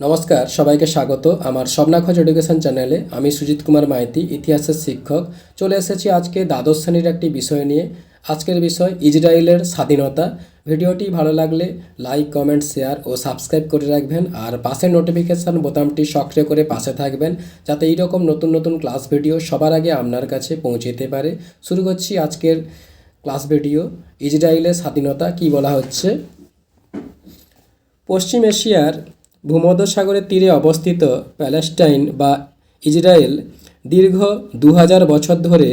নমস্কার, সবাইকে স্বাগত। আমার স্বপ্নাখোঁজ এডুকেশন চ্যানেলে আমি সুজিত কুমার মাইতি, ইতিহাসের শিক্ষক। চলে এসেছি আজকে দ্বাদশ শ্রেণির একটি বিষয় নিয়ে। আজকের বিষয় ইসরায়েলের স্বাধীনতা। ভিডিওটি ভালো লাগলে লাইক, কমেন্ট, শেয়ার ও সাবস্ক্রাইব করে রাখবেন। আর পাশের নোটিফিকেশান বোতামটি সক্রিয় করে পাশে থাকবেন, যাতে এইরকম নতুন নতুন ক্লাস ভিডিও সবার আগে আপনার কাছে পৌঁছে যেতে পারে। শুরু করছি আজকের ক্লাস ভিডিও ইসরায়েলের স্বাধীনতা কি বলা হচ্ছে? পশ্চিম এশিয়ার ভূমধ্যসাগরের তীরে অবস্থিত প্যালেস্টাইন বা ইসরায়েল দীর্ঘ দু হাজার বছর ধরে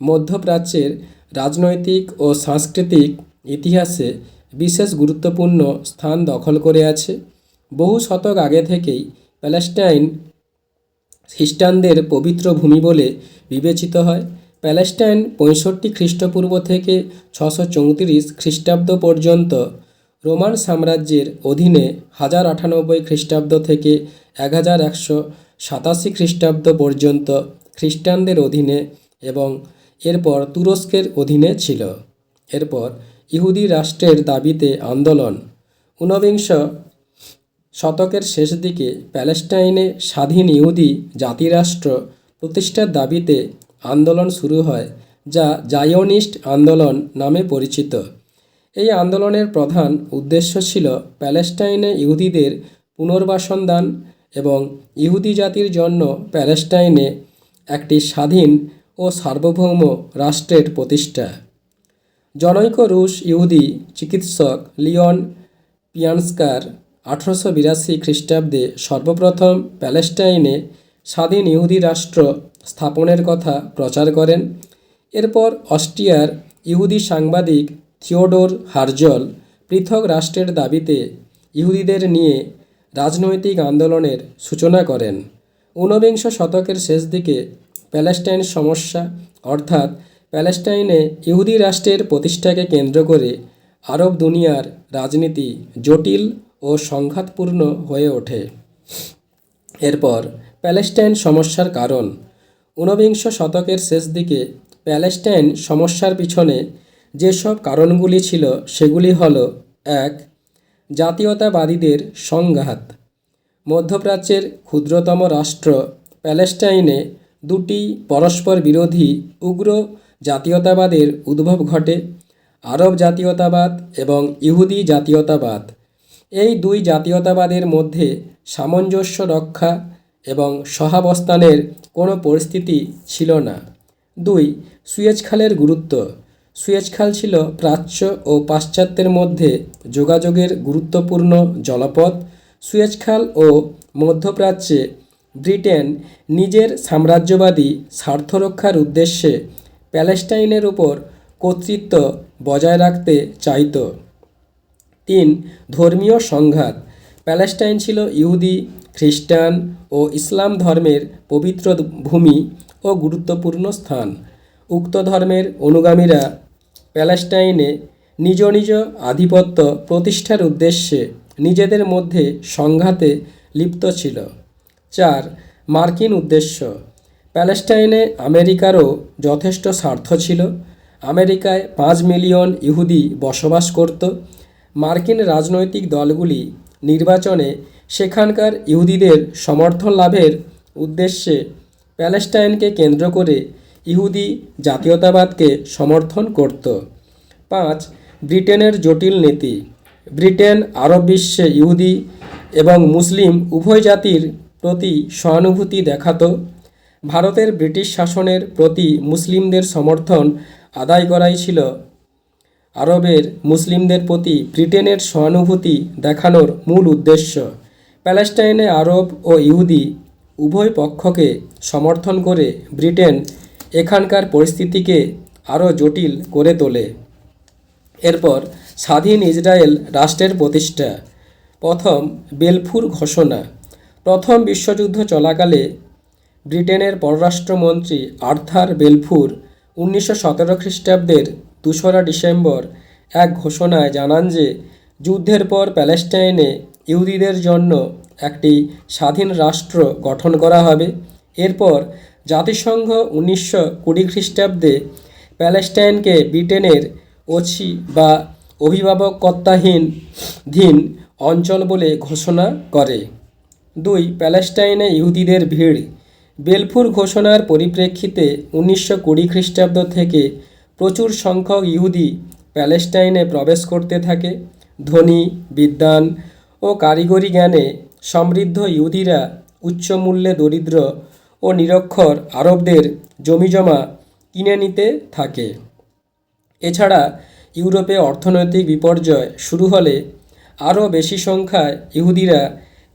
মধ্যপ্রাচ্যের রাজনৈতিক ও সাংস্কৃতিক ইতিহাসে বিশেষ গুরুত্বপূর্ণ স্থান দখল করে আছে। বহু শতক আগে থেকেই প্যালেস্টাইন খ্রিস্টানদের পবিত্র ভূমি বলে বিবেচিত হয়। প্যালেস্টাইন পঁয়ষট্টি খ্রিস্টপূর্ব থেকে ছশো চৌত্রিশ খ্রিস্টাব্দ পর্যন্ত রোমান সাম্রাজ্যের অধীনে হাজার আটানব্বই খ্রিস্টাব্দ থেকে এক হাজার একশো সাতাশি খ্রিস্টাব্দ পর্যন্ত খ্রিস্টানদের অধীনে এবং এরপর তুরস্কের অধীনে ছিল। এরপর ইহুদি রাষ্ট্রের দাবিতে আন্দোলন। ঊনবিংশ শতকের শেষ দিকে প্যালেস্টাইনে স্বাধীন ইহুদি জাতিরাষ্ট্র প্রতিষ্ঠার দাবিতে আন্দোলন শুরু হয়, যা জায়োনিস্ট আন্দোলন নামে পরিচিত। এই আন্দোলনের প্রধান উদ্দেশ্য ছিল প্যালেস্টাইনে ইহুদিদের পুনর্বাসন দান এবং ইহুদি জাতির জন্য প্যালেস্টাইনে একটি স্বাধীন ও সার্বভৌম রাষ্ট্রের প্রতিষ্ঠা। জনৈক রুশ ইহুদি চিকিৎসক লিওন পিয়ান্সকার আঠারোশো বিরাশি খ্রিস্টাব্দে সর্বপ্রথম প্যালেস্টাইনে স্বাধীন ইহুদি রাষ্ট্র স্থাপনের কথা প্রচার করেন। এরপর অস্ট্রিয়ার ইহুদি সাংবাদিক থিওডোর হার্জল পৃথক রাষ্ট্রের দাবিতে ইহুদিদের নিয়ে রাজনৈতিক আন্দোলনের সূচনা করেন। ঊনবিংশ শতকের শেষ দিকে প্যালেস্টাইন সমস্যা, অর্থাৎ প্যালেস্টাইনে ইহুদি রাষ্ট্রের প্রতিষ্ঠাকে কেন্দ্র করে আরব দুনিয়ার রাজনীতি জটিল ও সংঘাতপূর্ণ হয়ে ওঠে। এরপর প্যালেস্টাইন সমস্যার কারণ। ঊনবিংশ শতকের শেষ দিকে প্যালেস্টাইন সমস্যার পিছনে যেসব কারণগুলি ছিল, সেগুলি হল, এক, জাতীয়তাবাদীদের সংঘাত। মধ্যপ্রাচ্যের ক্ষুদ্রতম রাষ্ট্র প্যালেস্টাইনে দুটি পরস্পর বিরোধী উগ্র জাতীয়তাবাদের উদ্ভব ঘটে, আরব জাতীয়তাবাদ এবং ইহুদি জাতীয়তাবাদ। এই দুই জাতীয়তাবাদের মধ্যে সামঞ্জস্য রক্ষা এবং সহাবস্থানের কোনো পরিস্থিতি ছিল না। দুই, সুয়েজ খালের গুরুত্ব। সুয়েজ খাল ছিল প্রাচ্য ও পাশ্চাত্যের মধ্যে যোগাযোগের গুরুত্বপূর্ণ জলপথ। সুয়েজ খাল ও মধ্যপ্রাচ্যে ব্রিটেন নিজের সাম্রাজ্যবাদী স্বার্থ রক্ষার উদ্দেশ্যে প্যালেস্টাইনের উপর কর্তৃত্ব বজায় রাখতে চাইত। তিন, ধর্মীয় সংঘাত। প্যালেস্টাইন ছিল ইহুদি, খ্রিস্টান ও ইসলাম ধর্মের পবিত্র ভূমি ও গুরুত্বপূর্ণ স্থান। উক্ত ধর্মের অনুগামীরা প্যালেস্টাইনে নিজ নিজ আধিপত্য প্রতিষ্ঠার উদ্দেশ্যে নিজেদের মধ্যে সংঘাতে লিপ্ত ছিল। চার, মার্কিন উদ্দেশ্য। প্যালেস্টাইনে আমেরিকারও যথেষ্ট স্বার্থ ছিল। আমেরিকায় পাঁচ মিলিয়ন ইহুদি বসবাস করত। মার্কিন রাজনৈতিক দলগুলি নির্বাচনে সেখানকার ইহুদিদের সমর্থন লাভের উদ্দেশ্যে প্যালেস্টাইনকে কেন্দ্র করে ইহুদি জাতীয়তাবাদকে সমর্থন করত। পাঁচ, ব্রিটেনের জটিল নীতি। ব্রিটেন, আরব বিশ্বে ইহুদি এবং মুসলিম উভয় জাতির প্রতি সহানুভূতি দেখাতো। ভারতের ব্রিটিশ শাসনের প্রতি মুসলিমদের সমর্থন আদায় করাই ছিল। আরবের মুসলিমদের প্রতি ব্রিটেনের সহানুভূতি দেখানোর মূল উদ্দেশ্য। প্যালেস্টাইনে আরব ও ইহুদি উভয় পক্ষকে সমর্থন করে ব্রিটেন এখানকার পরিস্থিতিকে আরও জটিল করে তোলে। এরপর স্বাধীন ইসরায়েল রাষ্ট্রের প্রতিষ্ঠা। প্রথম বেলফুর ঘোষণা। প্রথম বিশ্বযুদ্ধ চলাকালে ব্রিটেনের পররাষ্ট্রমন্ত্রী আর্থার বেলফুর উনিশশো সতেরো খ্রিস্টাব্দের দোসরা ডিসেম্বর এক ঘোষণায় জানান যে, যুদ্ধের পর প্যালেস্টাইনে ইহুদিদের জন্য একটি স্বাধীন রাষ্ট্র গঠন করা হবে। এরপর জাতিসংঘ উনিশশো কুড়ি খ্রিস্টাব্দে প্যালেস্টাইনকে ব্রিটেনের ওছি বা অভিভাবকত্বাহীন ধীন অঞ্চল বলে ঘোষণা করে। দুই, প্যালেস্টাইনে ইহুদিদের ভিড়। বেলফুর ঘোষণার পরিপ্রেক্ষিতে উনিশশো কুড়ি খ্রিস্টাব্দ থেকে প্রচুর সংখ্যক ইহুদি প্যালেস্টাইনে প্রবেশ করতে থাকে। ধনী, বিদ্বান ও কারিগরি জ্ঞানে সমৃদ্ধ ইহুদিরা উচ্চ মূল্যে দরিদ্র ও নিরক্ষর আরবদের জমিজমা কিনে নিতে থাকে। এছাড়া ইউরোপে অর্থনৈতিক বিপর্যয় শুরু হলে আরও বেশি সংখ্যায় ইহুদিরা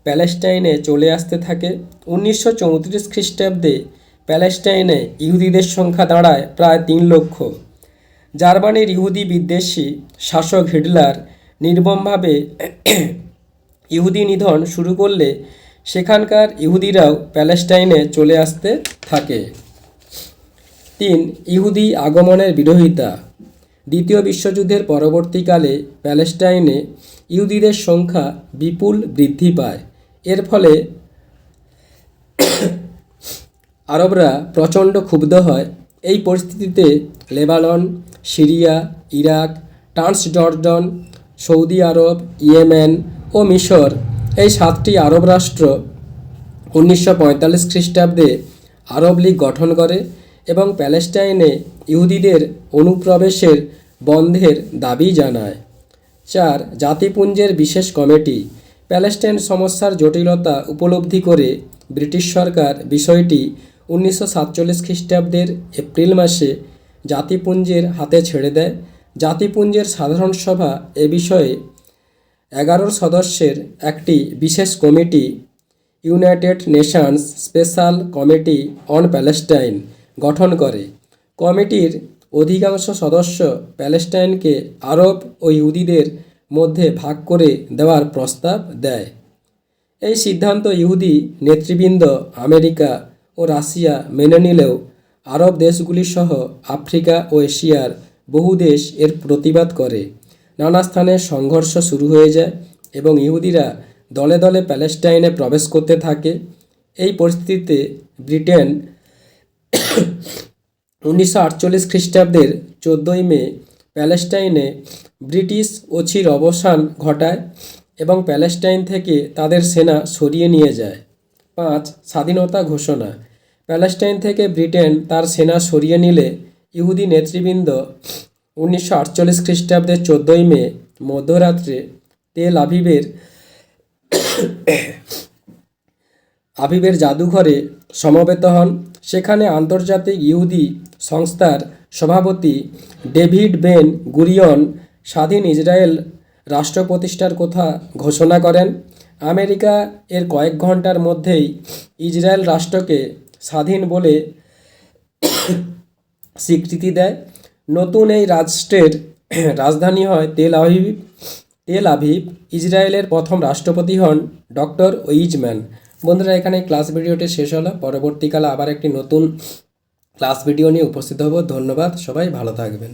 প্যালেস্টাইনে চলে আসতে থাকে। উনিশশো চৌত্রিশ খ্রিস্টাব্দে প্যালেস্টাইনে ইহুদিদের সংখ্যা দাঁড়ায় প্রায় তিন লক্ষ। জার্মানির ইহুদি বিদ্বেষী শাসক হিটলার নির্মমভাবে ইহুদি নিধন শুরু করলে সেখানকার ইহুদিরাও প্যালেস্টাইনে চলে আসতে থাকে। তিন, ইহুদি আগমনের বিরোধিতা। দ্বিতীয় বিশ্বযুদ্ধের পরবর্তীকালে প্যালেস্টাইনে ইহুদিদের সংখ্যা বিপুল বৃদ্ধি পায়। এর ফলে আরবরা প্রচণ্ড ক্ষুব্ধ হয়। এই পরিস্থিতিতে Lebanon, Syria, Iraq, Transjordan, Saudi আরব, ইয়েমেন ও মিশর এই সাতটি আরব রাষ্ট্র উনিশশো পঁয়তাল্লিশ খ্রিস্টাব্দে আরব লীগ গঠন করে এবং প্যালেস্টাইনে ইহুদিদের অনুপ্রবেশের বন্ধের দাবি জানায়। চার, জাতিপুঞ্জের বিশেষ কমিটি প্যালেস্টাইন সমস্যার জটিলতা উপলব্ধি করে ব্রিটিশ সরকার বিষয়টি উনিশশো সাতচল্লিশ খ্রিস্টাব্দের এপ্রিল মাসে জাতিপুঞ্জের হাতে ছেড়ে দেয়। জাতিপুঞ্জের সাধারণ সভা এ বিষয়ে এগারো সদস্যের একটি বিশেষ committee, United Nations Special Committee on Palestine, গঠন করে। কমিটির অধিকাংশ সদস্য প্যালেস্টাইনকে আরব ও ইহুদিদের মধ্যে ভাগ করে দেওয়ার প্রস্তাব দেয়। এই সিদ্ধান্ত ইহুদি নেতৃবৃন্দ আমেরিকা ও রাশিয়া মেনে নিলেও আরব দেশগুলি সহ আফ্রিকা ও এশিয়ার বহু দেশ এর প্রতিবাদ করে। নানা স্থানে সংঘর্ষ শুরু হয়ে যায় এবং ইহুদিরা দলে দলে প্যালেস্টাইনে প্রবেশ করতে থাকে। এই পরিস্থিতিতে ব্রিটেন উনিশশো আটচল্লিশ খ্রিস্টাব্দের চোদ্দোই মে প্যালেস্টাইনে ব্রিটিশ ওছির অবসান ঘটায় এবং প্যালেস্টাইন থেকে তাদের সেনা সরিয়ে নিয়ে যায়। পাঁচ, স্বাধীনতা ঘোষণা। প্যালেস্টাইন থেকে ব্রিটেন তার সেনা সরিয়ে নিলে ইহুদি নেতৃবৃন্দ উনিশশো আটচল্লিশ খ্রিস্টাব্দের চোদ্দোই মে, মধ্যরাত্রে তেল আভিবের আবিবের জাদুঘরে সমবেত হন। সেখানে আন্তর্জাতিক ইহুদি সংস্থার সভাপতি ডেভিড বেন গুরিয়ন স্বাধীন ইসরায়েল রাষ্ট্র প্রতিষ্ঠার কথা ঘোষণা করেন। আমেরিকা এর কয়েক ঘণ্টার মধ্যেই ইসরায়েল রাষ্ট্রকে স্বাধীন বলে স্বীকৃতি দেয়। নতুন এই রাষ্ট্রের রাজধানী হয় তেল আভিভ তেল আভিভ, ইসরায়েলের প্রথম রাষ্ট্রপতি হন ডক্টর ওইজম্যান বন্ধুরা, এখানে ক্লাস ভিডিওটি শেষ হলো। পরবর্তীকালে আবার একটি নতুন ক্লাস ভিডিও নিয়ে উপস্থিত হব। ধন্যবাদ, সবাই ভালো থাকবেন।